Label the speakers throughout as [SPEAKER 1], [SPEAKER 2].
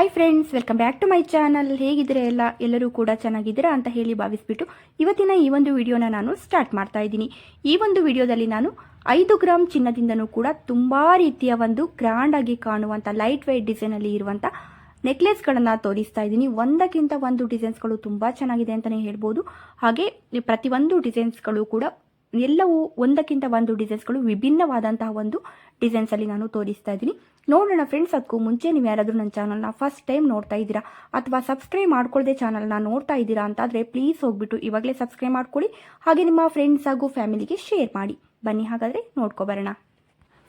[SPEAKER 1] Hi friends welcome back to my channel ಹೇಗಿದ್ರೆ ಎಲ್ಲ? ಎಲ್ಲರೂ ಕೂಡ ಚೆನ್ನಾಗಿದ್ದೀರಾ ಅಂತ ಹೇಳಿ ಭಾವಿಸ್ಬಿಟ್ಟು ಇವತ್ತಿನ ಈ ಒಂದು ವಿಡಿಯೋನ ನಾನು ಸ್ಟಾರ್ಟ್ ಮಾಡ್ತಾ ಇದ್ದೀನಿ. ಈ ಒಂದು ವಿಡಿಯೋದಲ್ಲಿ ನಾನು ಐದು ಗ್ರಾಮ್ ಚಿನ್ನದಿಂದನೂ ಕೂಡ ತುಂಬ ರೀತಿಯ ಒಂದು ಗ್ರ್ಯಾಂಡ್ ಆಗಿ ಕಾಣುವಂಥ ಲೈಟ್ ವೆಯ್ಟ್ ಡಿಸೈನಲ್ಲಿ ಇರುವಂಥ ನೆಕ್ಲೆಸ್ಗಳನ್ನು ತೋರಿಸ್ತಾ ಇದ್ದೀನಿ. ಒಂದಕ್ಕಿಂತ ಒಂದು ಡಿಸೈನ್ಸ್ಗಳು ತುಂಬ ಚೆನ್ನಾಗಿದೆ ಅಂತಲೇ ಹೇಳ್ಬೋದು. ಹಾಗೆ ಪ್ರತಿಯೊಂದು ಡಿಸೈನ್ಸ್ಗಳು ಕೂಡ ಎಲ್ಲವೂ ಒಂದಕ್ಕಿಂತ ಒಂದು ಡಿಸೈನ್ಸ್ಗಳು ವಿಭಿನ್ನವಾದಂತಹ ಒಂದು ಡಿಸೈನ್ಸಲ್ಲಿ ನಾನು ತೋರಿಸ್ತಾ ಇದ್ದೀನಿ. ನೋಡೋಣ ಫ್ರೆಂಡ್ಸ್ ಅದಕ್ಕೂ ಮುಂಚೆ ನೀವು ಯಾರಾದರೂ ನನ್ನ ಚಾನಲ್ನ ಫಸ್ಟ್ ಟೈಮ್ ನೋಡ್ತಾ ಇದ್ದೀರಾ ಅಥವಾ ಸಬ್ಸ್ಕ್ರೈಬ್ ಮಾಡ್ಕೊಳ್ಳದೆ ಚಾನಲ್ನ ನೋಡ್ತಾ ಇದ್ದೀರಾ ಅಂತಾದರೆ ಪ್ಲೀಸ್ ಹೋಗ್ಬಿಟ್ಟು ಇವಾಗಲೇ ಸಬ್ಸ್ಕ್ರೈಬ್ ಮಾಡ್ಕೊಳ್ಳಿ. ಹಾಗೆ ನಿಮ್ಮ ಫ್ರೆಂಡ್ಸ್ ಹಾಗೂ ಫ್ಯಾಮಿಲಿಗೆ ಶೇರ್ ಮಾಡಿ. ಬನ್ನಿ ಹಾಗಾದರೆ ನೋಡ್ಕೊಬರೋಣ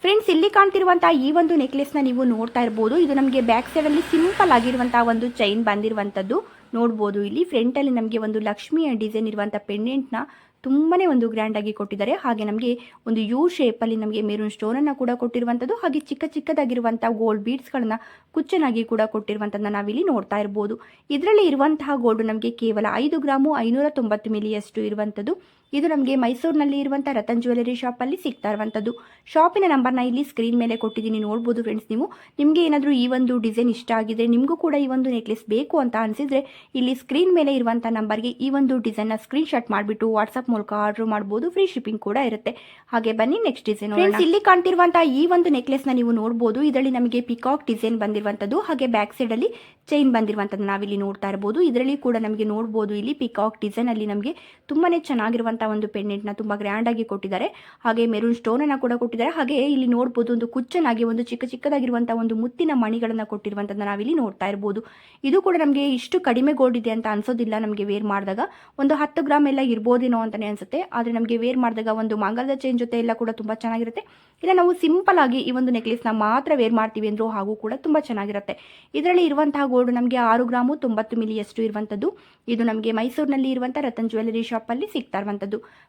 [SPEAKER 1] ಫ್ರೆಂಡ್ಸ್ ಇಲ್ಲಿ ಕಾಣ್ತಿರುವಂತಹ ಈ ಒಂದು ನೆಕ್ಲೆಸ್ನ ನೀವು ನೋಡ್ತಾ ಇರ್ಬೋದು. ಇದು ನಮಗೆ ಬ್ಯಾಕ್ ಸೈಡಲ್ಲಿ ಸಿಂಪಲ್ ಆಗಿರುವಂತಹ ಒಂದು ಚೈನ್ ಬಂದಿರುವಂಥದ್ದು ನೋಡ್ಬೋದು ಇಲ್ಲಿ ಫ್ರಂಟಲ್ಲಿ ನಮಗೆ ಒಂದು ಲಕ್ಷ್ಮಿಯ ಡಿಸೈನ್ ಇರುವಂಥ ಪೆಂಡೆಂಟ್ನ ತುಂಬಾನೇ ಒಂದು ಗ್ರ್ಯಾಂಡ್ ಆಗಿ ಕೊಟ್ಟಿದ್ದಾರೆ. ಹಾಗೆ ನಮಗೆ ಒಂದು ಯು ಶೇಪಲ್ಲಿ ನಮಗೆ ಮೆರೂನ್ ಸ್ಟೋನನ್ನು ಕೂಡ ಕೊಟ್ಟಿರುವಂಥದ್ದು ಹಾಗೆ ಚಿಕ್ಕ ಚಿಕ್ಕದಾಗಿರುವಂಥ ಗೋಲ್ಡ್ ಬೀಡ್ಸ್ಗಳನ್ನ ಕುಚ್ಚನಾಗಿ ಕೂಡ ಕೊಟ್ಟಿರುವಂಥದ್ದನ್ನ ನಾವಿಲ್ಲಿ ನೋಡ್ತಾ ಇರ್ಬೋದು. ಇದರಲ್ಲಿ ಇರುವಂತಹ ಗೋಲ್ಡ್ ನಮಗೆ ಕೇವಲ ಐದು ಗ್ರಾಮು ಐನೂರ ತೊಂಬತ್ತು ಮಿಲಿಯಷ್ಟು ಇರುವಂಥದ್ದು ಇದು ನಮಗೆ ಮೈಸೂರಿನಲ್ಲಿ ಇರುವಂಥ ರತನ್ ಜ್ಯುವೆಲರಿ ಶಾಪಲ್ಲಿ ಸಿಗ್ತಾ ಇರುವಂಥದ್ದು ಶಾಪಿನ ನಂಬರ್ನ ಇಲ್ಲಿ ಸ್ಕ್ರೀನ್ ಮೇಲೆ ಕೊಟ್ಟಿದ್ದೀನಿ. ನೋಡ್ಬೋದು ಫ್ರೆಂಡ್ಸ್ ನೀವು. ನಿಮಗೆ ಏನಾದರೂ ಈ ಒಂದು ಡಿಸೈನ್ ಇಷ್ಟ ಆಗಿದ್ರೆ, ನಿಮಗೂ ಕೂಡ ಈ ಒಂದು ನೆಕ್ಲೆಸ್ ಬೇಕು ಅಂತ ಅನಿಸಿದ್ರೆ, ಇಲ್ಲಿ ಸ್ಕ್ರೀನ್ ಮೇಲೆ ಇರುವಂಥ ನಂಬರ್ಗೆ ಈ ಒಂದು ಡಿಸೈನ್ನ ಸ್ಕ್ರೀನ್ ಶಾಟ್ ಮಾಡಿಬಿಟ್ಟು ವಾಟ್ಸಪ್ ಮೂಲಕ ಆರ್ಡರ್ ಮಾಡ್ಬೋದು. ಫ್ರೀ ಶಿಪ್ಪಿಂಗ್ ಕೂಡ ಇರುತ್ತೆ. ಹಾಗೆ ಬನ್ನಿ ನೆಕ್ಸ್ಟ್ ಡಿಸೈನ್ ಫ್ರೆಂಡ್ಸ್ ಇಲ್ಲಿ ಕಾಣ್ತಿರುವಂತಹ ಈ ಒಂದು ನೆಕ್ಲೆಸ್ನ ನೀವು ನೋಡಬಹುದು ಇದರಲ್ಲಿ ನಮಗೆ ಪಿಕಾಕ್ ಡಿಸೈನ್ ಬಂದಿರುವಂಥದ್ದು ಹಾಗೆ ಬ್ಯಾಕ್ ಸೈಡ್ ಅಲ್ಲಿ ಚೈನ್ ಬಂದಿರುವಂಥದ್ದು ನಾವಿಲ್ಲಿ ನೋಡ್ತಾ ಇರಬಹುದು ಇದರಲ್ಲಿ ಕೂಡ ನಮಗೆ ನೋಡಬಹುದು ಇಲ್ಲಿ ಪಿಕಾಕ್ ಡಿಸೈನ್ ಅಲ್ಲಿ ನಮಗೆ ತುಂಬಾನೇ ಚೆನ್ನಾಗಿರುವಂತಹ ಒಂದು ಪೆಂಡೆಂಟ್ನ ತುಂಬಾ ಗ್ರ್ಯಾಂಡ್ ಆಗಿ ಕೊಟ್ಟಿದ್ದಾರೆ. ಹಾಗೆ ಮೆರೂನ್ ಸ್ಟೋನ್ ಅನ್ನ ಕೂಡ ಕೊಟ್ಟಿದ್ದಾರೆ. ಹಾಗೆ ಇಲ್ಲಿ ನೋಡಬಹುದು ಒಂದು ಕುಚ್ಚನಾಗಿ ಒಂದು ಚಿಕ್ಕ ಚಿಕ್ಕದಾಗಿರುವಂತಹ ಒಂದು ಮುತ್ತಿನ ಮಣಿಗಳನ್ನ ನಾವು ನಾವಿಲ್ಲಿ ನೋಡ್ತಾ ಇರಬಹುದು ಇದು ಕೂಡ ನಮಗೆ ಇಷ್ಟು ಕಡಿಮೆ ಗೋಲ್ಡ್ ಇದೆ ಅಂತ ಅನ್ಸೋದಿಲ್ಲ ನಮಗೆ ವೇರ್ ಮಾಡಿದಾಗ. ಒಂದು ಹತ್ತು ಗ್ರಾಮ್ ಎಲ್ಲ ಇರ್ಬೋದೇನೋ ಅಂತಾನೆ ಅನ್ಸುತ್ತೆ. ಆದ್ರೆ ನಮಗೆ ವೇರ್ ಮಾಡಿದಾಗ ಒಂದು ಮಂಗಲದ ಚೈನ್ ಜೊತೆ ಎಲ್ಲ ಕೂಡ ತುಂಬಾ ಚೆನ್ನಾಗಿರುತ್ತೆ. ಇಲ್ಲ, ನಾವು ಸಿಂಪಲ್ ಆಗಿ ಈ ಒಂದು ನೆಕ್ಲೆಸ್ನ ಮಾತ್ರ ವೇರ್ ಮಾಡ್ತೀವಿ ಅಂದ್ರೂ ಹಾಗೂ ಕೂಡ ತುಂಬಾ ಚೆನ್ನಾಗಿರುತ್ತೆ. ಇದರಲ್ಲಿ ಇರುವಂತಹ ಗೋಲ್ಡ್ ನಮಗೆ ಆರು ಗ್ರಾಮು ತೊಂಬತ್ತು ಮಿಲಿಯಷ್ಟು ಇರುವಂಥದ್ದು ಇದು ನಮಗೆ ಮೈಸೂರಿನಲ್ಲಿ ಇರುವಂಥ ರತನ್ ಜ್ಯುವೆಲರಿ ಶಾಪಲ್ಲಿ ಸಿಗ್ತಾ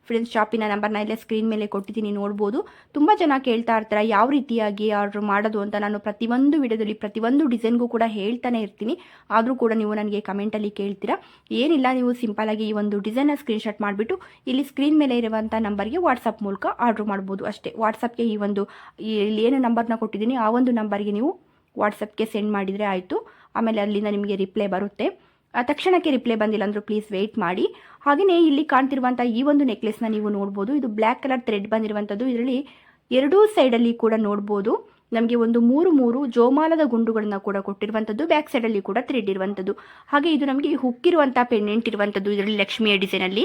[SPEAKER 1] ಫ್ರೆಂಡ್ಸ್ ಶಾಪಿನ ನಂಬರ್ನ ಇಲ್ಲೇ ಸ್ಕ್ರೀನ್ ಮೇಲೆ ಕೊಟ್ಟಿದ್ದೀನಿ, ನೋಡ್ಬೋದು. ತುಂಬ ಜನ ಕೇಳ್ತಾ ಇರ್ತಾರೆ, ಯಾವ ರೀತಿಯಾಗಿ ಆರ್ಡರ್ ಮಾಡೋದು ಅಂತ ನಾನು ಪ್ರತಿಯೊಂದು ವಿಡಿಯೋದಲ್ಲಿ ಪ್ರತಿಯೊಂದು ಡಿಸೈನ್ಗೂ ಕೂಡ ಹೇಳ್ತಾನೆ ಇರ್ತೀನಿ. ಆದರೂ ಕೂಡ ನೀವು ನನಗೆ ಕಮೆಂಟಲ್ಲಿ ಕೇಳ್ತೀರಾ? ಏನಿಲ್ಲ, ನೀವು ಸಿಂಪಲಾಗಿ ಈ ಒಂದು ಡಿಸೈನ್ನ ಸ್ಕ್ರೀನ್ಶಾಟ್ ಮಾಡಿಬಿಟ್ಟು ಇಲ್ಲಿ ಸ್ಕ್ರೀನ್ ಮೇಲೆ ಇರುವಂಥ ನಂಬರ್ಗೆ ವಾಟ್ಸಪ್ ಮೂಲಕ ಆರ್ಡ್ರ್ ಮಾಡ್ಬೋದು ಅಷ್ಟೇ. ವಾಟ್ಸಪ್ಗೆ ಈ ಒಂದು, ಇಲ್ಲಿ ಏನು ನಂಬರ್ನ ಕೊಟ್ಟಿದ್ದೀನಿ, ಆ ಒಂದು ನಂಬರ್ಗೆ ನೀವು ವಾಟ್ಸಪ್ಗೆ ಸೆಂಡ್ ಮಾಡಿದರೆ ಆಯಿತು. ಆಮೇಲೆ ಅಲ್ಲಿಂದ ನಿಮಗೆ ರಿಪ್ಲೈ ಬರುತ್ತೆ. ತಕ್ಷಣಕ್ಕೆ ರಿಪ್ಲೈ ಬಂದಿಲ್ಲ ಅಂದರೂ ಪ್ಲೀಸ್ ವೇಟ್ ಮಾಡಿ. ಹಾಗೆಯೇ ಇಲ್ಲಿ ಕಾಣ್ತಿರುವಂತಹ ಈ ಒಂದು ನೆಕ್ಲೆಸ್ನ ನೀವು ನೋಡಬಹುದು ಇದು ಬ್ಲ್ಯಾಕ್ ಕಲರ್ ಥ್ರೆಡ್ ಬಂದಿರುವಂಥದ್ದು ಇದರಲ್ಲಿ ಎರಡೂ ಸೈಡಲ್ಲಿ ಕೂಡ ನೋಡ್ಬೋದು. ನಮಗೆ ಒಂದು ಮೂರು ಮೂರು ಜೋಮಾಲದ ಗುಂಡುಗಳನ್ನ ಕೂಡ ಕೊಟ್ಟಿರುವಂಥದ್ದು ಬ್ಯಾಕ್ ಸೈಡಲ್ಲಿ ಕೂಡ ಥ್ರೆಡ್ ಇರುವಂಥದ್ದು ಹಾಗೆ ಇದು ನಮಗೆ ಹುಕ್ಕಿರುವಂತಹ ಪೆಂಡೆಂಟ್ ಇರುವಂಥದ್ದು ಇದರಲ್ಲಿ ಲಕ್ಷ್ಮಿಯ ಡಿಸೈನಲ್ಲಿ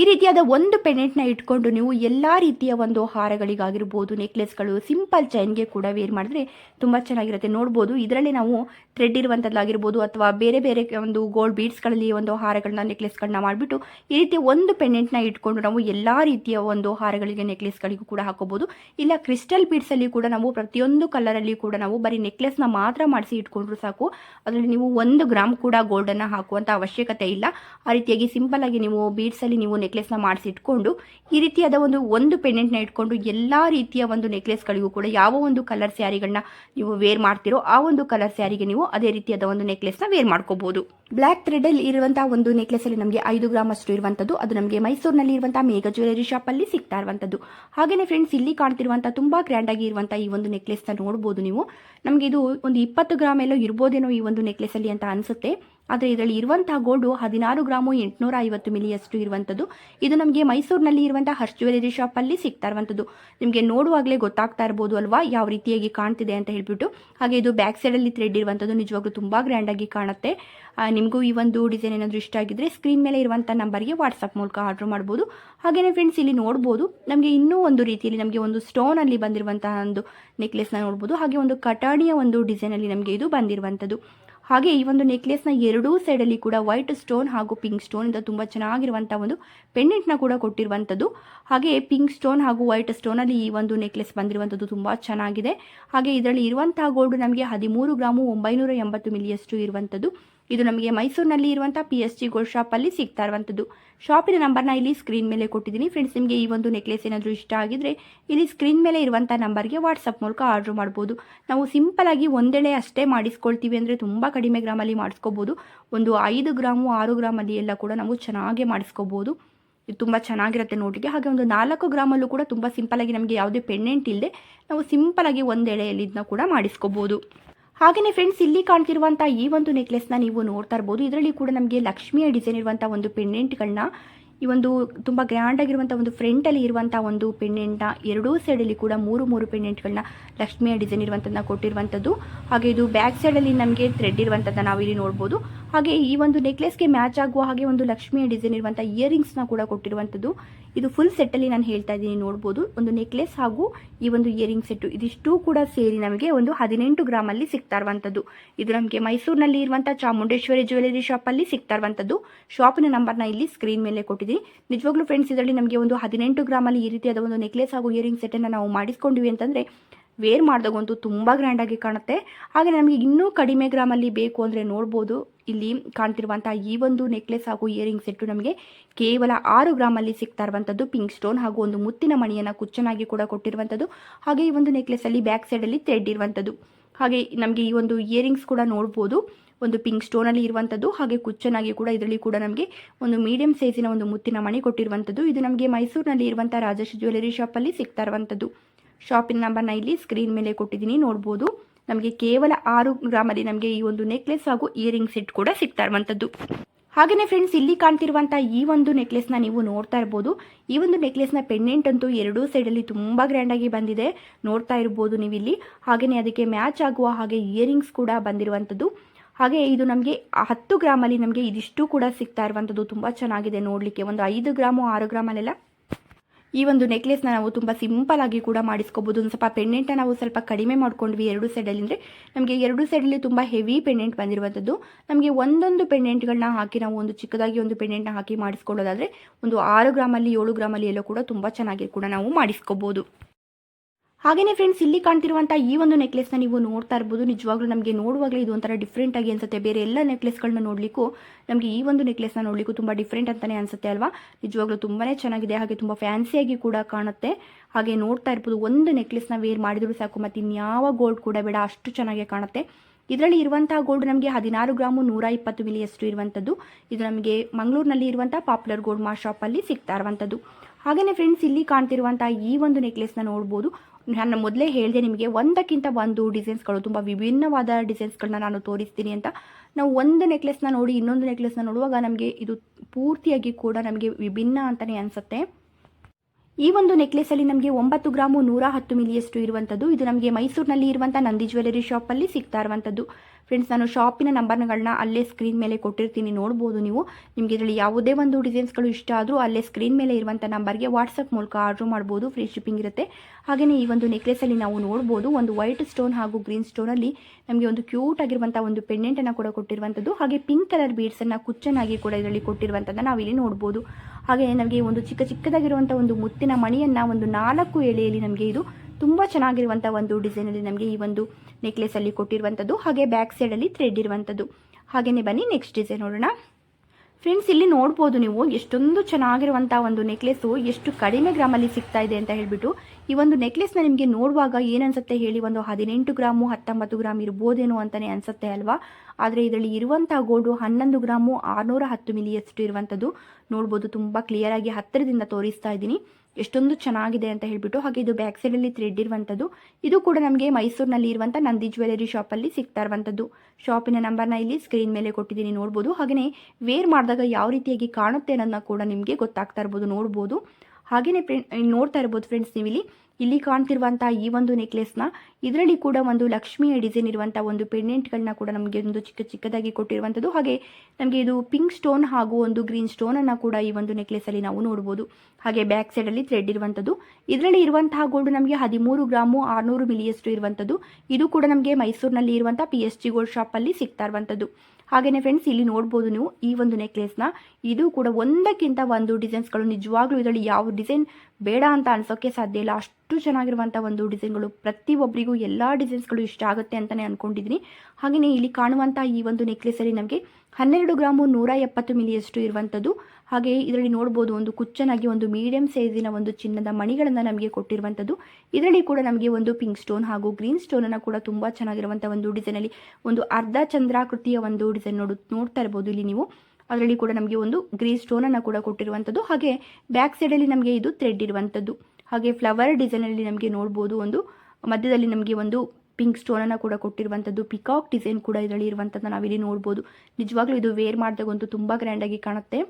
[SPEAKER 1] ಈ ರೀತಿಯಾದ ಒಂದು ಪೆನೆಂಟ್ನ ಇಟ್ಕೊಂಡು ನೀವು ಎಲ್ಲ ರೀತಿಯ ಒಂದು ಹಾರಗಳಿಗಾಗಿರ್ಬೋದು, ನೆಕ್ಲೆಸ್ಗಳು, ಸಿಂಪಲ್ ಚೈನ್ಗೆ ಕೂಡ ವೇರ್ ಮಾಡಿದ್ರೆ ತುಂಬ ಚೆನ್ನಾಗಿರುತ್ತೆ. ನೋಡ್ಬೋದು, ಇದರಲ್ಲಿ ನಾವು ಥ್ರೆಡ್ ಇರುವಂಥದ್ದಾಗಿರ್ಬೋದು ಅಥವಾ ಬೇರೆ ಬೇರೆ ಒಂದು ಗೋಲ್ಡ್ ಬೀಡ್ಸ್ಗಳಲ್ಲಿ ಒಂದು ಹಾರಗಳನ್ನ ನೆಕ್ಲೆಸ್ಗಳನ್ನ ಮಾಡಿಬಿಟ್ಟು ಈ ರೀತಿ ಒಂದು ಪೆನೆಂಟ್ನ ಇಟ್ಕೊಂಡು ನಾವು ಎಲ್ಲ ರೀತಿಯ ಒಂದು ಹಾರಗಳಿಗೆ, ನೆಕ್ಲೆಸ್ಗಳಿಗೂ ಕೂಡ ಹಾಕೋಬಹುದು ಇಲ್ಲ ಕ್ರಿಸ್ಟಲ್ ಬೀಡ್ಸಲ್ಲಿ ಕೂಡ ನಾವು ಪ್ರತಿಯೊಂದು ಕಲರಲ್ಲಿ ಕೂಡ ನಾವು ಬರೀ ನೆಕ್ಲೆಸ್ನ ಮಾತ್ರ ಮಾಡಿಸಿ ಇಟ್ಕೊಂಡ್ರು ಸಾಕು. ಅದರಲ್ಲಿ ನೀವು ಒಂದು ಗ್ರಾಮ್ ಕೂಡ ಗೋಲ್ಡನ್ನು ಹಾಕುವಂಥ ಅವಶ್ಯಕತೆ ಇಲ್ಲ. ಆ ರೀತಿಯಾಗಿ ಸಿಂಪಲ್ ಆಗಿ ನೀವು ಬೀಡ್ಸಲ್ಲಿ ನೀವು ನೆಕ್ಲೆಸ್ನ ಮಾಡಿಸಿಟ್ಕೊಂಡು ಈ ರೀತಿಯಾದ ಒಂದು ಒಂದು ಪೆಂಡೆಂಟ್ನ ಇಟ್ಕೊಂಡು ಎಲ್ಲ ರೀತಿಯ ಒಂದು ನೆಕ್ಲೆಸ್ಗಳಿಗೂ ಕೂಡ ಯಾವ ಒಂದು ಕಲರ್ ಸ್ಯಾರಿಗಳನ್ನ ನೀವು ವೇರ್ ಮಾಡ್ತಿರೋ ಆ ಒಂದು ಕಲರ್ ಸ್ಯಾರಿಗೆ ನೀವು ಅದೇ ರೀತಿಯಾದ ಒಂದು ನೆಕ್ಲೆಸ್ನ ವೇರ್ ಮಾಡ್ಕೋಬಹುದು ಬ್ಲ್ಯಾಕ್ ಥ್ರೆಡಲ್ಲಿ ಇರುವಂತಹ ಒಂದು ನೆಕ್ಲೆಸ್ ಅಲ್ಲಿ ನಮಗೆ ಐದು ಗ್ರಾಮ್ ಅಷ್ಟು ಇರುವಂತದ್ದು. ಅದು ನಮಗೆ ಮೈಸೂರಿನಲ್ಲಿ ಇರುವಂತಹ ಮೇಘ ಜ್ಯುವೆಲರಿ ಅಲ್ಲಿ ಸಿಗ್ತಾ ಇರುವಂತದ್ದು. ಹಾಗೇನೆ ಫ್ರೆಂಡ್ಸ್ ಇಲ್ಲಿ ಕಾಣ್ತಿರುವಂತಹ ತುಂಬಾ ಗ್ರ್ಯಾಂಡ್ ಆಗಿ ಇರುವಂತಹ ಈ ಒಂದು ನೆಕ್ಲೆಸ್ನ ನೋಡಬಹುದು ನೀವು. ನಮಗೆ ಇದು ಒಂದು ಇಪ್ಪತ್ತು ಗ್ರಾಮ್ ಎಲ್ಲೋ ಇರ್ಬೋದೇನೋ ಈ ಒಂದು ನೆಕ್ಲೆಸ್ ಅಲ್ಲಿ ಅಂತ ಅನ್ಸುತ್ತೆ. ಆದರೆ ಇದರಲ್ಲಿ ಇರುವಂತಹ ಗೋಲ್ಡ್ ಹದಿನಾರು ಗ್ರಾಮು ಎಂಟುನೂರ ಐವತ್ತು ಮಿಲಿಯಷ್ಟು ಇರುವಂಥದ್ದು. ಇದು ನಮಗೆ ಮೈಸೂರಿನಲ್ಲಿ ಇರುವಂತಹ ಹರ್ಷ್ ಜ್ಯುವೆಲರಿ ಶಾಪಲ್ಲಿ ಸಿಗ್ತಾ ಇರುವಂಥದ್ದು. ನಿಮಗೆ ನೋಡುವಾಗಲೇ ಗೊತ್ತಾಗ್ತಾ ಇರ್ಬೋದು ಅಲ್ವಾ? ಯಾವ ರೀತಿಯಾಗಿ ಕಾಣ್ತಿದೆ ಅಂತ ಹೇಳ್ಬಿಟ್ಟು. ಹಾಗೆ ಇದು ಬ್ಯಾಕ್ ಸೈಡಲ್ಲಿ ಥ್ರೆಡ್ ಇರುವಂಥದ್ದು ನಿಜವಾಗ್ಲೂ ತುಂಬ ಗ್ರ್ಯಾಂಡಾಗಿ ಕಾಣುತ್ತೆ. ನಿಮಗೂ ಈ ಒಂದು ಡಿಸೈನ್ ಏನಾದರೂ ಇಷ್ಟ ಆಗಿದ್ರೆ ಸ್ಕ್ರೀನ್ ಮೇಲೆ ಇರುವಂಥ ನಂಬರ್ಗೆ ವಾಟ್ಸಪ್ ಮೂಲಕ ಆರ್ಡರ್ ಮಾಡ್ಬೋದು. ಹಾಗೆಯೇ ಫ್ರೆಂಡ್ಸ್ ಇಲ್ಲಿ ನೋಡ್ಬೋದು. ನಮಗೆ ಇನ್ನೂ ಒಂದು ರೀತಿಯಲ್ಲಿ ನಮಗೆ ಒಂದು ಸ್ಟೋನಲ್ಲಿ ಬಂದಿರುವಂತಹ ಒಂದು ನೆಕ್ಲೆಸ್ನ ನೋಡ್ಬೋದು. ಹಾಗೆ ಒಂದು ಕಟಾಣಿಯ ಒಂದು ಡಿಸೈನಲ್ಲಿ ನಮಗೆ ಇದು ಬಂದಿರುವಂಥದ್ದು. ಹಾಗೆ ಈ ಒಂದು ನೆಕ್ಲೆಸ್ನ ಎರಡೂ ಸೈಡಲ್ಲಿ ಕೂಡ ವೈಟ್ ಸ್ಟೋನ್ ಹಾಗೂ ಪಿಂಕ್ ಸ್ಟೋನ್ ಇಂದ ತುಂಬ ಚೆನ್ನಾಗಿರುವಂಥ ಒಂದು ಪೆಂಡೆಂಟ್ನ ಕೂಡ ಕೊಟ್ಟಿರುವಂಥದ್ದು ಹಾಗೆ ಪಿಂಕ್ ಸ್ಟೋನ್ ಹಾಗೂ ವೈಟ್ ಸ್ಟೋನಲ್ಲಿ ಈ ಒಂದು ನೆಕ್ಲೆಸ್ ಬಂದಿರುವಂಥದ್ದು ತುಂಬ ಚೆನ್ನಾಗಿದೆ. ಹಾಗೆ ಇದರಲ್ಲಿ ಇರುವಂತಹ ಗೋಲ್ಡ್ ನಮಗೆ ಹದಿಮೂರು ಗ್ರಾಮು ಒಂಬೈನೂರ ಎಂಬತ್ತು ಮಿಲಿಯಷ್ಟು ಇರುವಂಥದ್ದು ಇದು ನಮಗೆ ಮೈಸೂರಿನಲ್ಲಿ ಇರುವಂಥ ಪಿ ಎಸ್ ಜಿ ಗೋಲ್ಡ್ ಶಾಪಲ್ಲಿ ಸಿಗ್ತಾ ಇರುವಂಥದ್ದು ಶಾಪಿನ ನಂಬರ್ನ ಇಲ್ಲಿ ಸ್ಕ್ರೀನ್ ಮೇಲೆ ಕೊಟ್ಟಿದ್ದೀನಿ. ಫ್ರೆಂಡ್ಸ್ ನಿಮಗೆ ಈ ಒಂದು ನೆಕ್ಲೆಸ್ ಏನಾದರೂ ಇಷ್ಟ ಆಗಿದ್ರೆ ಇಲ್ಲಿ ಸ್ಕ್ರೀನ್ ಮೇಲೆ ಇರುವಂಥ ನಂಬರ್ಗೆ ವಾಟ್ಸಪ್ ಮೂಲಕ ಆರ್ಡ್ರ್ ಮಾಡ್ಬೋದು. ನಾವು ಸಿಂಪಲ್ ಆಗಿ ಒಂದೆಳೆ ಅಷ್ಟೇ ಮಾಡಿಸ್ಕೊಳ್ತೀವಿ ಅಂದರೆ ತುಂಬ ಕಡಿಮೆ ಗ್ರಾಮಲ್ಲಿ ಮಾಡಿಸ್ಕೋಬೋದು ಒಂದು ಐದು ಗ್ರಾಮು ಆರು ಗ್ರಾಮಲ್ಲಿ ಎಲ್ಲ ಕೂಡ ನಾವು ಚೆನ್ನಾಗೇ ಮಾಡಿಸ್ಕೋಬೋದು ಇದು ತುಂಬ ಚೆನ್ನಾಗಿರುತ್ತೆ ನೋಡಲಿಕ್ಕೆ. ಹಾಗೆ ಒಂದು ನಾಲ್ಕು ಗ್ರಾಮಲ್ಲೂ ಕೂಡ ತುಂಬ ಸಿಂಪಲಾಗಿ ನಮಗೆ ಯಾವುದೇ ಪೆಂಡೆಂಟ್ ಇಲ್ಲದೆ ನಾವು ಸಿಂಪಲಾಗಿ ಆಗಿ ಒಂದೆಳೆಯಲ್ಲಿ ಇದನ್ನ ಕೂಡ ಮಾಡಿಸ್ಕೋಬೋದು ಹಾಗೆಯೇ ಫ್ರೆಂಡ್ಸ್ ಇಲ್ಲಿ ಕಾಣ್ತಿರುವಂತಹ ಈ ಒಂದು ನೆಕ್ಲೆಸ್ನ ನೀವು ನೋಡ್ತಾ ಇರ್ಬೋದು. ಇದರಲ್ಲಿ ಕೂಡ ನಮಗೆ ಲಕ್ಷ್ಮಿಯ ಡಿಸೈನ್ ಇರುವಂತಹ ಒಂದು ಪೆಂಡೆಂಟ್ಗಳನ್ನ ಈ ಒಂದು ತುಂಬಾ ಗ್ರ್ಯಾಂಡ್ ಆಗಿರುವಂತಹ ಒಂದು ಫ್ರಂಟಲ್ಲಿ ಇರುವಂತಹ ಒಂದು ಪೆಂಡೆಂಟ್ನ ಎರಡೂ ಅಲ್ಲಿ ಕೂಡ ಮೂರು ಮೂರು ಪೆಂಡೆಂಟ್ಗಳನ್ನ ಲಕ್ಷ್ಮಿಯ ಡಿಸೈನ್ ಇರುವಂಥದ್ದನ್ನ ಕೊಟ್ಟಿರುವಂತದ್ದು. ಹಾಗೆ ಇದು ಬ್ಯಾಕ್ ಸೈಡ್ ಅಲ್ಲಿ ನಮಗೆ ಥ್ರೆಡ್ ಇರುವಂಥದ್ದನ್ನ ನಾವು ಇಲ್ಲಿ ನೋಡ್ಬೋದು. ಹಾಗೆ ಈ ಒಂದು ನೆಕ್ಲೆಸ್ಗೆ ಮ್ಯಾಚ್ ಆಗುವ ಹಾಗೆ ಒಂದು ಲಕ್ಷ್ಮಿಯ ಡಿಸೈನ್ ಇಯರಿಂಗ್ಸ್ ಇಯರಿಂಗ್ಸ್ನ ಕೂಡ ಕೊಟ್ಟಿರುವಂಥದ್ದು ಇದು ಫುಲ್ ಸೆಟ್ಟಲ್ಲಿ ನಾನು ಹೇಳ್ತಾ ಇದ್ದೀನಿ, ನೋಡ್ಬೋದು. ಒಂದು ನೆಕ್ಲೆಸ್ ಹಾಗೂ ಈ ಒಂದು ಇಯರಿಂಗ್ ಸೆಟ್ಟು ಇದಿಷ್ಟು ಕೂಡ ಸೇರಿ ನಮಗೆ ಒಂದು ಹದಿನೆಂಟು ಗ್ರಾಮಲ್ಲಿ ಸಿಗ್ತಾ ಇರುವಂಥದ್ದು ಇದು ನಮಗೆ ಮೈಸೂರಿನಲ್ಲಿ ಇರುವಂಥ ಚಾಮುಂಡೇಶ್ವರಿ ಜ್ಯುವೆಲರಿ ಶಾಪಲ್ಲಿ ಸಿಗ್ತಾ ಇರುವಂಥದ್ದು ಶಾಪಿನ ನಂಬರ್ನ ಇಲ್ಲಿ ಸ್ಕ್ರೀನ್ ಮೇಲೆ ಕೊಟ್ಟಿದ್ದೀನಿ. ನಿಜವಾಗ್ಲೂ ಫ್ರೆಂಡ್ಸ್ ಇದರಲ್ಲಿ ನಮಗೆ ಒಂದು ಹದಿನೆಂಟು ಗ್ರಾಮಲ್ಲಿ ಈ ರೀತಿಯಾದ ಒಂದು ನೆಕ್ಲೆಸ್ ಹಾಗೂ ಇಯರಿಂಗ್ ಸೆಟ್ಟನ್ನು ನಾವು ಮಾಡಿಸ್ಕೊಂಡಿವಿ ಅಂತಂದರೆ ವೇರ್ ಮಾಡಿದಾಗಂತೂ ತುಂಬ ಗ್ರ್ಯಾಂಡಾಗಿ ಕಾಣುತ್ತೆ. ಹಾಗೆ ನಮಗೆ ಇನ್ನೂ ಕಡಿಮೆ ಗ್ರಾಮಲ್ಲಿ ಬೇಕು ಅಂದರೆ ನೋಡ್ಬೋದು. ಇಲ್ಲಿ ಕಾಣ್ತಿರುವಂಥ ಈ ಒಂದು ನೆಕ್ಲೆಸ್ ಹಾಗೂ ಇಯರಿಂಗ್ ಸೆಟ್ಟು ನಮಗೆ ಕೇವಲ ಆರು ಗ್ರಾಮಲ್ಲಿ ಸಿಗ್ತಾ ಇರುವಂಥದ್ದು ಪಿಂಕ್ ಸ್ಟೋನ್ ಹಾಗೂ ಒಂದು ಮುತ್ತಿನ ಮಣಿಯನ್ನು ಕುಚ್ಚನಾಗಿ ಕೂಡ ಕೊಟ್ಟಿರುವಂಥದ್ದು ಹಾಗೆ ಈ ಒಂದು ನೆಕ್ಲೆಸಲ್ಲಿ ಬ್ಯಾಕ್ ಸೈಡಲ್ಲಿ ಥ್ರೆಡ್ ಇರುವಂಥದ್ದು ಹಾಗೆ ನಮಗೆ ಈ ಒಂದು ಇಯರಿಂಗ್ಸ್ ಕೂಡ ನೋಡ್ಬೋದು. ಒಂದು ಪಿಂಕ್ ಸ್ಟೋನಲ್ಲಿ ಇರುವಂಥದ್ದು ಹಾಗೆ ಕುಚ್ಚನಾಗಿ ಕೂಡ ಇದರಲ್ಲಿ ಕೂಡ ನಮಗೆ ಒಂದು ಮೀಡಿಯಂ ಸೈಜಿನ ಒಂದು ಮುತ್ತಿನ ಮಣಿ ಕೊಟ್ಟಿರುವಂಥದ್ದು ಇದು ನಮಗೆ ಮೈಸೂರಿನಲ್ಲಿ ಇರುವಂಥ ರಾಜೇಶ್ ಜ್ಯುವೆಲರಿ ಶಾಪಲ್ಲಿ ಸಿಗ್ತಾ ಇರುವಂಥದ್ದು ಶಾಪಿನ ನಂಬರ್ನ ಇಲ್ಲಿ ಸ್ಕ್ರೀನ್ ಮೇಲೆ ಕೊಟ್ಟಿದ್ದೀನಿ, ನೋಡ್ಬೋದು. ನಮಗೆ ಕೇವಲ ಆರು ಗ್ರಾಮಲ್ಲಿ ನಮಗೆ ಈ ಒಂದು ನೆಕ್ಲೆಸ್ ಹಾಗೂ ಇಯರಿಂಗ್ ಸೆಟ್ ಕೂಡ ಸಿಗ್ತಾ ಇರುವಂಥದ್ದು. ಹಾಗೆಯೇ ಫ್ರೆಂಡ್ಸ್, ಇಲ್ಲಿ ಕಾಣ್ತಿರುವಂಥ ಈ ಒಂದು ನೆಕ್ಲೆಸ್ನ ನೀವು ನೋಡ್ತಾ ಇರ್ಬೋದು. ಈ ಒಂದು ನೆಕ್ಲೆಸ್ನ ಪೆಂಡೆಂಟ್ ಅಂತೂ ಎರಡೂ ಸೈಡಲ್ಲಿ ತುಂಬ ಗ್ರ್ಯಾಂಡಾಗಿ ಬಂದಿದೆ. ನೋಡ್ತಾ ಇರ್ಬೋದು ನೀವು ಇಲ್ಲಿ ಹಾಗೆಯೇ ಅದಕ್ಕೆ ಮ್ಯಾಚ್ ಆಗುವ ಹಾಗೆ ಇಯರಿಂಗ್ಸ್ ಕೂಡ ಬಂದಿರುವಂಥದ್ದು. ಹಾಗೆ ಇದು ನಮಗೆ ಹತ್ತು ಗ್ರಾಮಲ್ಲಿ ನಮಗೆ ಇದಿಷ್ಟು ಕೂಡ ಸಿಗ್ತಾ ಇರುವಂಥದ್ದು. ತುಂಬ ಚೆನ್ನಾಗಿದೆ ನೋಡಲಿಕ್ಕೆ. ಒಂದು ಐದು ಗ್ರಾಮು, ಆರು ಗ್ರಾಮಲ್ಲೆಲ್ಲ ಈ ಒಂದು ನೆಕ್ಲೆಸ್ನ ನಾವು ತುಂಬ ಸಿಂಪಲ್ ಆಗಿ ಕೂಡ ಮಾಡಿಸ್ಕೋಬೋದು. ಒಂದು ಸ್ವಲ್ಪ ಪೆಂಡೆಂಟ್ನ ನಾವು ಸ್ವಲ್ಪ ಕಡಿಮೆ ಮಾಡ್ಕೊಂಡ್ವಿ ಎರಡು ಸೈಡಲ್ಲಿ ಅಂದರೆ ನಮಗೆ ಎರಡು ಸೈಡಲ್ಲಿ ತುಂಬ ಹೆವಿ ಪೆಂಡೆಂಟ್ ಬಂದಿರುವಂಥದ್ದು ನಮಗೆ ಒಂದೊಂದು ಪೆಂಡೆಂಟ್ಗಳನ್ನ ಹಾಕಿ ನಾವು ಒಂದು ಚಿಕ್ಕದಾಗಿ ಒಂದು ಪೆಂಡೆಂಟ್ನ ಹಾಕಿ ಮಾಡಿಸ್ಕೊಳ್ಳೋದಾದರೆ ಒಂದು ಆರು ಗ್ರಾಮಲ್ಲಿ ಏಳು ಗ್ರಾಮಲ್ಲಿ ಎಲ್ಲೋ ಕೂಡ ತುಂಬ ಚೆನ್ನಾಗಿ ಕೂಡ ನಾವು ಮಾಡಿಸ್ಕೋಬೋದು. ಹಾಗೆಯೇ ಫ್ರೆಂಡ್ಸ್ ಇಲ್ಲಿ ಕಾಣ್ತಿರುವಂತಹ ಈ ಒಂದು ನೆಕ್ಲೆಸ್ನ ನೀವು ನೋಡ್ತಾ ಇರಬಹುದು ನಿಜವಾಗ್ಲೂ ನಮಗೆ ನೋಡುವಾಗಲೇ ಇದು ಒಂಥರ ಡಿಫ್ರೆಂಟ್ ಆಗಿ ಅನ್ಸುತ್ತೆ. ಬೇರೆ ಎಲ್ಲ ನೆಕ್ಲೆಸ್ಗಳನ್ನ ನೋಡ್ಲಿಕ್ಕೂ ನಮಗೆ ಈ ಒಂದು ನೆಕ್ಲೆಸ್ನ ನೋಡಲಿಕ್ಕೂ ತುಂಬಾ ಡಿಫ್ರೆಂಟ್ ಅಂತಾನೆ ಅನ್ಸುತ್ತೆ ಅಲ್ವಾ? ನಿಜವಾಗ್ಲೂ ತುಂಬಾನೇ ಚೆನ್ನಾಗಿದೆ. ಹಾಗೆ ತುಂಬ ಫ್ಯಾನ್ಸಿಯಾಗಿ ಕೂಡ ಕಾಣುತ್ತೆ. ಹಾಗೆ ನೋಡ್ತಾ ಇರ್ಬೋದು, ಒಂದು ನೆಕ್ಲೆಸ್ನ ವೇರ್ ಮಾಡಿದ್ರು ಸಾಕು, ಮತ್ತೆ ಇನ್ಯಾವ ಗೋಲ್ಡ್ ಕೂಡ ಬೇಡ, ಅಷ್ಟು ಚೆನ್ನಾಗಿ ಕಾಣುತ್ತೆ. ಇದರಲ್ಲಿ ಇರುವಂತಹ ಗೋಲ್ಡ್ ನಮಗೆ ಹದಿನಾರು ಗ್ರಾಮು ನೂರ ಇಪ್ಪತ್ತು ಮಿಲಿಯಷ್ಟು ಇರುವಂಥದ್ದು ಇದು ನಮಗೆ ಮಂಗಳೂರಿನಲ್ಲಿ ಇರುವಂಥ ಪಾಪ್ಯುಲರ್ ಗೋಲ್ಡ್ ಮಾ ಅಲ್ಲಿ ಸಿಗ್ತಾ ಇರುವಂಥದ್ದು ಹಾಗೆಯೇ ಫ್ರೆಂಡ್ಸ್ ಇಲ್ಲಿ ಕಾಣ್ತಿರುವಂತಹ ಈ ಒಂದು ನೆಕ್ಲೆಸ್ನ ನೋಡ್ಬೋದು. ನಾನು ಮೊದಲೇ ಹೇಳಿದೆ ನಿಮಗೆ ಒಂದಕ್ಕಿಂತ ಒಂದು ಡಿಸೈನ್ಸ್ಗಳು ತುಂಬ ವಿಭಿನ್ನವಾದ ಡಿಸೈನ್ಸ್ಗಳನ್ನ ನಾನು ತೋರಿಸ್ತೀನಿ ಅಂತ. ನಾವು ಒಂದು ನೆಕ್ಲೆಸ್ನ ನೋಡಿ ಇನ್ನೊಂದು ನೆಕ್ಲೆಸ್ನ ನೋಡುವಾಗ ನಮಗೆ ಇದು ಪೂರ್ತಿಯಾಗಿ ಕೂಡ ನಮಗೆ ವಿಭಿನ್ನ ಅಂತಲೇ ಅನಿಸುತ್ತೆ. ಈ ಒಂದು ನೆಕ್ಲೆಸಲ್ಲಿ ನಮಗೆ ಒಂಬತ್ತು ಗ್ರಾಮು ನೂರ ಹತ್ತು ಮಿಲಿಯಷ್ಟು ಇರುವಂಥದ್ದು ಇದು ನಮಗೆ ಮೈಸೂರಿನಲ್ಲಿ ಇರುವಂಥ ನಂದಿ ಜ್ಯುವೆಲರಿ ಶಾಪಲ್ಲಿ ಸಿಗ್ತಾ ಇರುವಂಥದ್ದು ಫ್ರೆಂಡ್ಸ್ ನಾನು ಶಾಪಿನ ನಂಬರ್ಗಳನ್ನ ಅಲ್ಲೇ ಸ್ಕ್ರೀನ್ ಮೇಲೆ ಕೊಟ್ಟಿರ್ತೀನಿ, ನೋಡ್ಬೋದು ನೀವು. ನಿಮಗೆ ಇದರಲ್ಲಿ ಯಾವುದೇ ಒಂದು ಡಿಸೈನ್ಸ್ಗಳು ಇಷ್ಟ ಆದರೂ ಅಲ್ಲೇ ಸ್ಕ್ರೀನ್ ಮೇಲೆ ಇರುವಂಥ ನಂಬರ್ಗೆ ವಾಟ್ಸಪ್ ಮೂಲಕ ಆರ್ಡ್ರ್ ಮಾಡ್ಬೋದು ಫ್ರೀ ಶಿಪ್ಪಿಂಗ್ ಇರುತ್ತೆ. ಹಾಗೆಯೇ ಈ ಒಂದು ನೆಕ್ಲೆಸಲ್ಲಿ ನಾವು ನೋಡ್ಬೋದು ಒಂದು ವೈಟ್ ಸ್ಟೋನ್ ಹಾಗೂ ಗ್ರೀನ್ ಸ್ಟೋನಲ್ಲಿ ನಮಗೆ ಒಂದು ಕ್ಯೂಟ್ ಆಗಿರುವಂಥ ಒಂದು ಪೆಂಡೆಂಟನ್ನು ಕೂಡ ಕೊಟ್ಟಿರುವಂಥದ್ದು. ಹಾಗೆ ಪಿಂಕ್ ಕಲರ್ ಬೀಡ್ಸನ್ನು ಕುಚ್ಚನಾಗಿ ಕೂಡ ಇದರಲ್ಲಿ ಕೊಟ್ಟಿರುವಂಥದ್ದು ನಾವಿಲ್ಲಿ ನೋಡ್ಬೋದು. ಹಾಗೆ ನಮಗೆ ಒಂದು ಚಿಕ್ಕ ಚಿಕ್ಕದಾಗಿರುವಂಥ ಒಂದು ಮುತ್ತಿನ ಮಣಿಯನ್ನು ಒಂದು ನಾಲ್ಕು ಎಳೆಯಲ್ಲಿ ನಮಗೆ ಇದು ತುಂಬ ಚೆನ್ನಾಗಿರುವಂಥ ಒಂದು ಡಿಸೈನಲ್ಲಿ ನಮಗೆ ಈ ಒಂದು ನೆಕ್ಲೆಸಲ್ಲಿ ಕೊಟ್ಟಿರುವಂಥದ್ದು. ಹಾಗೆ ಬ್ಯಾಕ್ ಸೈಡಲ್ಲಿ ಥ್ರೆಡ್ ಇರುವಂಥದ್ದು. ಹಾಗೆಯೇ ಬನ್ನಿ ನೆಕ್ಸ್ಟ್ ಡಿಸೈನ್ ನೋಡೋಣ. ಫ್ರೆಂಡ್ಸ್ ಇಲ್ಲಿ ನೋಡ್ಬೋದು ನೀವು ಎಷ್ಟೊಂದು ಚೆನ್ನಾಗಿರುವಂಥ ಒಂದು ನೆಕ್ಲೆಸ್ಸು ಎಷ್ಟು ಕಡಿಮೆ ಗ್ರಾಮಲ್ಲಿ ಸಿಗ್ತಾ ಇದೆ ಅಂತ ಹೇಳಿಬಿಟ್ಟು, ಈ ಒಂದು ನೆಕ್ಲೆಸ್ನ ನಿಮಗೆ ನೋಡುವಾಗ ಏನನ್ಸುತ್ತೆ ಹೇಳಿ, ಒಂದು ಹದಿನೆಂಟು ಗ್ರಾಮು ಹತ್ತೊಂಬತ್ತು ಗ್ರಾಮ್ ಇರ್ಬೋದೇನೋ ಅಂತಲೇ ಅನಿಸುತ್ತೆ ಅಲ್ವಾ? ಆದರೆ ಇದರಲ್ಲಿ ಇರುವಂಥ ಗೋಲ್ಡು ಹನ್ನೊಂದು ಗ್ರಾಮು ಆರುನೂರ ಹತ್ತು ಮಿಲಿಯಷ್ಟು ಇರುವಂಥದ್ದು ನೋಡ್ಬೋದು, ತುಂಬ ಕ್ಲಿಯರಾಗಿ ಹತ್ತಿರದಿಂದ ತೋರಿಸ್ತಾ ಇದ್ದೀನಿ. ಎಷ್ಟೊಂದು ಚೆನ್ನಾಗಿದೆ ಅಂತ ಹೇಳಿಬಿಟ್ಟು, ಹಾಗೆ ಇದು ಬ್ಯಾಕ್ ಸೈಡಲ್ಲಿ ಥ್ರೆಡ್ ಇರುವಂಥದ್ದು. ಇದು ಕೂಡ ನಮಗೆ ಮೈಸೂರಿನಲ್ಲಿ ಇರುವಂಥ ನಂದಿ ಜ್ಯುವೆಲರಿ ಶಾಪಲ್ಲಿ ಸಿಗ್ತಾ ಇರುವಂಥದ್ದು. ಶಾಪಿನ ನಂಬರ್ನ ಇಲ್ಲಿ ಸ್ಕ್ರೀನ್ ಮೇಲೆ ಕೊಟ್ಟಿದ್ದೀನಿ, ನೋಡ್ಬೋದು. ಹಾಗೆಯೇ ವೇರ್ ಮಾಡಿದಾಗ ಯಾವ ರೀತಿಯಾಗಿ ಕಾಣುತ್ತೆ ಅನ್ನೋದನ್ನ ಕೂಡ ನಿಮಗೆ ಗೊತ್ತಾಗ್ತಾ ಇರ್ಬೋದು, ನೋಡ್ಬೋದು. ಹಾಗೆಯೇ ನೋಡ್ತಾ ಇರ್ಬೋದು ಫ್ರೆಂಡ್ಸ್ ನೀವು ಇಲ್ಲಿ ಇಲ್ಲಿ ಕಾಣ್ತಿರುವಂತಹ ಈ ಒಂದು ನೆಕ್ಲೆಸ್ನ ಇದರಲ್ಲಿ ಕೂಡ ಒಂದು ಲಕ್ಷ್ಮಿಯ ಡಿಸೈನ್ ಇರುವಂತಹ ಒಂದು ಪೆಂಡೆಂಟ್ಗಳನ್ನ ಕೂಡ ನಮಗೆ ಒಂದು ಚಿಕ್ಕ ಚಿಕ್ಕದಾಗಿ ಕೊಟ್ಟಿರುವಂಥದ್ದು ಹಾಗೆ ನಮಗೆ ಇದು ಪಿಂಕ್ ಸ್ಟೋನ್ ಹಾಗೂ ಒಂದು ಗ್ರೀನ್ ಸ್ಟೋನ್ ಅನ್ನ ಕೂಡ ಈ ಒಂದು ನೆಕ್ಲೆಸಲ್ಲಿ ನಾವು ನೋಡಬಹುದು ಹಾಗೆ ಬ್ಯಾಕ್ ಸೈಡ್ ಅಲ್ಲಿ ಥ್ರೆಡ್ ಇರುವಂಥದ್ದು ಇದರಲ್ಲಿ ಇರುವಂತಹ ಗೋಲ್ಡ್ ನಮಗೆ ಹದಿಮೂರು ಗ್ರಾಮು ಆರ್ನೂರು ಮಿಲಿಯಷ್ಟು ಇರುವಂಥದ್ದು ಇದು ಕೂಡ ನಮಗೆ ಮೈಸೂರಿನಲ್ಲಿ ಇರುವಂತಹ ಪಿ ಎಸ್ ಜಿ ಗೋಲ್ಡ್ ಸಿಗ್ತಾ ಇರುವಂಥದ್ದು ಹಾಗೆಯೇ ಫ್ರೆಂಡ್ಸ್ ಇಲ್ಲಿ ನೋಡ್ಬೋದು ನೀವು ಈ ಒಂದು ನೆಕ್ಲೆಸ್ನ ಇದು ಕೂಡ ಒಂದಕ್ಕಿಂತ ಒಂದು ಡಿಸೈನ್ಸ್ಗಳು ನಿಜವಾಗ್ಲೂ ಇದರಲ್ಲಿ ಯಾವ ಡಿಸೈನ್ ಬೇಡ ಅಂತ ಅನ್ಸೋಕ್ಕೆ ಸಾಧ್ಯ ಇಲ್ಲ. ಅಷ್ಟು ಚೆನ್ನಾಗಿರುವಂಥ ಒಂದು ಡಿಸೈನ್ಗಳು ಪ್ರತಿಯೊಬ್ಬರಿಗೂ ಎಲ್ಲ ಡಿಸೈನ್ಸ್ಗಳು ಇಷ್ಟ ಆಗುತ್ತೆ ಅಂತಲೇ ಅಂದ್ಕೊಂಡಿದ್ದೀನಿ ಹಾಗೆಯೇ ಇಲ್ಲಿ ಕಾಣುವಂಥ ಈ ಒಂದು ನೆಕ್ಲೆಸಲ್ಲಿ ನಮಗೆ ಹನ್ನೆರಡು ಗ್ರಾಮು ನೂರ ಎಪ್ಪತ್ತು ಮಿಲಿಯಷ್ಟು ಇರುವಂಥದ್ದು. ಹಾಗೆ ಇದರಲ್ಲಿ ನೋಡ್ಬೋದು ಒಂದು ಕುಚ್ಚನಾಗಿ ಒಂದು ಮೀಡಿಯಂ ಸೈಜಿನ ಒಂದು ಚಿನ್ನದ ಮಣಿಗಳನ್ನು ನಮಗೆ ಕೊಟ್ಟಿರುವಂಥದ್ದು. ಇದರಲ್ಲಿ ಕೂಡ ನಮಗೆ ಒಂದು ಪಿಂಕ್ ಸ್ಟೋನ್ ಹಾಗೂ ಗ್ರೀನ್ ಸ್ಟೋನನ್ನು ಕೂಡ ತುಂಬ ಚೆನ್ನಾಗಿರುವಂಥ ಒಂದು ಡಿಸೈನಲ್ಲಿ ಒಂದು ಅರ್ಧ ಚಂದ್ರಾಕೃತಿಯ ಒಂದು ಡಿಸೈನ್ ನೋಡು, ನೋಡ್ತಾ ಇರ್ಬೋದು ಇಲ್ಲಿ ನೀವು. ಅದರಲ್ಲಿ ಕೂಡ ನಮಗೆ ಒಂದು ಗ್ರೀನ್ ಸ್ಟೋನನ್ನು ಕೂಡ ಕೊಟ್ಟಿರುವಂಥದ್ದು. ಹಾಗೆ ಬ್ಯಾಕ್ ಸೈಡಲ್ಲಿ ನಮಗೆ ಇದು ಥ್ರೆಡ್ ಇರುವಂಥದ್ದು. ಹಾಗೆ ಫ್ಲವರ್ ಡಿಸೈನಲ್ಲಿ ನಮಗೆ ನೋಡ್ಬೋದು ಒಂದು ಮಧ್ಯದಲ್ಲಿ ನಮಗೆ ಒಂದು ಪಿಂಕ್ ಸ್ಟೋನನ್ನು ಕೂಡ ಕೊಟ್ಟಿರುವಂಥದ್ದು ಪಿಕಾಕ್ ಡಿಸೈನ್ ಕೂಡ ಇದರಲ್ಲಿ ಇರುವಂಥದ್ದು ನಾವಿಲ್ಲಿ ನೋಡ್ಬೋದು. ನಿಜವಾಗ್ಲೂ ಇದು ವೇರ್ ಮಾಡಿದಾಗಂತೂ ತುಂಬ ಗ್ರ್ಯಾಂಡಾಗಿ ಕಾಣುತ್ತೆ.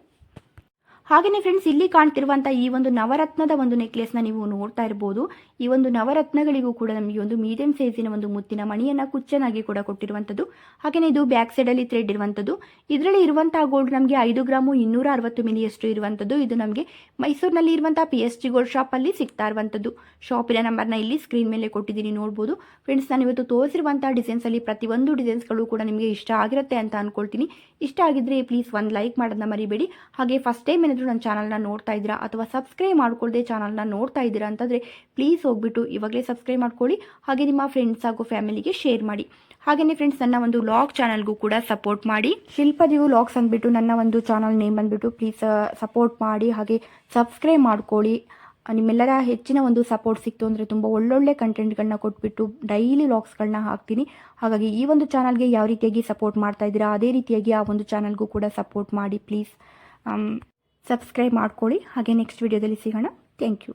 [SPEAKER 1] ಹಾಗೆಯೇ ಫ್ರೆಂಡ್ಸ್ ಇಲ್ಲಿ ಕಾಣ್ತಿರುವಂಥ ಈ ಒಂದು ನವರತ್ನದ ಒಂದು ನೆಕ್ಲೆಸ್ನ ನೀವು ನೋಡ್ತಾ ಇರ್ಬೋದು. ಈ ಒಂದು ನವರತ್ನಗಳಿಗೂ ಕೂಡ ನಮಗೆ ಒಂದು ಮೀಡಿಯಂ ಸೈಜಿನ ಒಂದು ಮುತ್ತಿನ ಮಣಿಯನ್ನು ಕುಚ್ಚನಾಗಿ ಕೂಡ ಕೊಟ್ಟಿರುವಂಥದ್ದು. ಹಾಗೆಯೇ ಇದು ಬ್ಯಾಕ್ ಸೈಡಲ್ಲಿ ಥ್ರೆಡ್ ಇರುವಂಥದ್ದು. ಇದರಲ್ಲಿ ಇರುವಂತಹ ಗೋಲ್ಡ್ ನಮಗೆ ಐದು ಗ್ರಾಮು ಇನ್ನೂರ ಅರವತ್ತು ಮಿಲಿಯಷ್ಟು ಇರುವಂಥದ್ದು. ಇದು ನಮಗೆ ಮೈಸೂರಿನಲ್ಲಿ ಇರುವಂತಹ ಪಿ ಎಸ್ ಜಿ ಗೋಲ್ಡ್ ಶಾಪಲ್ಲಿ ಸಿಗ್ತಾ ಇರುವಂಥದ್ದು. ಶಾಪಿನ ನಂಬರ್ನ ಇಲ್ಲಿ ಸ್ಕ್ರೀನ್ ಮೇಲೆ ಕೊಟ್ಟಿದ್ದೀನಿ, ನೋಡ್ಬೋದು. ಫ್ರೆಂಡ್ಸ್ ನಾನು ಇವತ್ತು ತೋರಿಸಿರುವಂಥ ಡಿಸೈನ್ಸಲ್ಲಿ ಪ್ರತಿಯೊಂದು ಡಿಸೈನ್ಸ್ಗಳು ಕೂಡ ನಿಮಗೆ ಇಷ್ಟ ಆಗಿರುತ್ತೆ ಅಂತ ಅನ್ಕೊಳ್ತೀನಿ. ಇಷ್ಟ ಆಗಿದ್ರೆ ಪ್ಲೀಸ್ ಒಂದು ಲೈಕ್ ಮಾಡೋದನ್ನ ಮರಿಬೇಡಿ. ಹಾಗೆ ಫಸ್ಟ್ ಟೈಮ್ ನನ್ನ ಚಾನಲ್ನ ನೋಡ್ತಾ ಇದ್ದೀರಾ ಅಥವಾ ಸಬ್ಸ್ಕ್ರೈಬ್ ಮಾಡ್ಕೊಳ್ಳದೆ ಚಾನಲ್ನ ನೋಡ್ತಾ ಇದ್ದೀರಾ ಅಂತಂದರೆ ಪ್ಲೀಸ್ ಹೋಗ್ಬಿಟ್ಟು ಇವಾಗಲೇ ಸಬ್ಸ್ಕ್ರೈಬ್ ಮಾಡ್ಕೊಳ್ಳಿ, ಹಾಗೆ ನಿಮ್ಮ ಫ್ರೆಂಡ್ಸ್ ಹಾಗೂ ಫ್ಯಾಮಿಲಿಗೆ ಶೇರ್ ಮಾಡಿ. ಹಾಗೆಯೇ ಫ್ರೆಂಡ್ಸ್ ನನ್ನ ಒಂದು ಲಾಗ್ ಚಾನಲ್ಗೂ ಕೂಡ ಸಪೋರ್ಟ್ ಮಾಡಿ. ಶಿಲ್ಪದಿವು ಲಾಗ್ಸ್ ಅಂದ್ಬಿಟ್ಟು ನನ್ನ ಒಂದು ಚಾನಲ್ ನೇಮ್ ಬಂದುಬಿಟ್ಟು ಪ್ಲೀಸ್ ಸಪೋರ್ಟ್ ಮಾಡಿ, ಹಾಗೆ ಸಬ್ಸ್ಕ್ರೈಬ್ ಮಾಡ್ಕೊಳ್ಳಿ. ನಿಮ್ಮೆಲ್ಲರ ಹೆಚ್ಚಿನ ಒಂದು ಸಪೋರ್ಟ್ ಸಿಕ್ತು ಅಂದರೆ ತುಂಬ ಒಳ್ಳೊಳ್ಳೆ ಕಂಟೆಂಟ್ಗಳನ್ನ ಕೊಟ್ಬಿಟ್ಟು ಡೈಲಿ ಲಾಗ್ಸ್ಗಳನ್ನ ಹಾಕ್ತೀನಿ. ಹಾಗಾಗಿ ಈ ಒಂದು ಚಾನಲ್ಗೆ ಯಾವ ರೀತಿಯಾಗಿ ಸಪೋರ್ಟ್ ಮಾಡ್ತಾ ಇದ್ದೀರಾ, ಅದೇ ರೀತಿಯಾಗಿ ಆ ಒಂದು ಚಾನಲ್ಗೂ ಕೂಡ ಸಪೋರ್ಟ್ ಮಾಡಿ ಪ್ಲೀಸ್ ಸಬ್ಸ್ಕ್ರೈಬ್ ಮಾಡ್ಕೊಳ್ಳಿ. ಹಾಗೆ ನೆಕ್ಸ್ಟ್ ವಿಡಿಯೋದಲ್ಲಿ ಸಿಗೋಣ. Thank you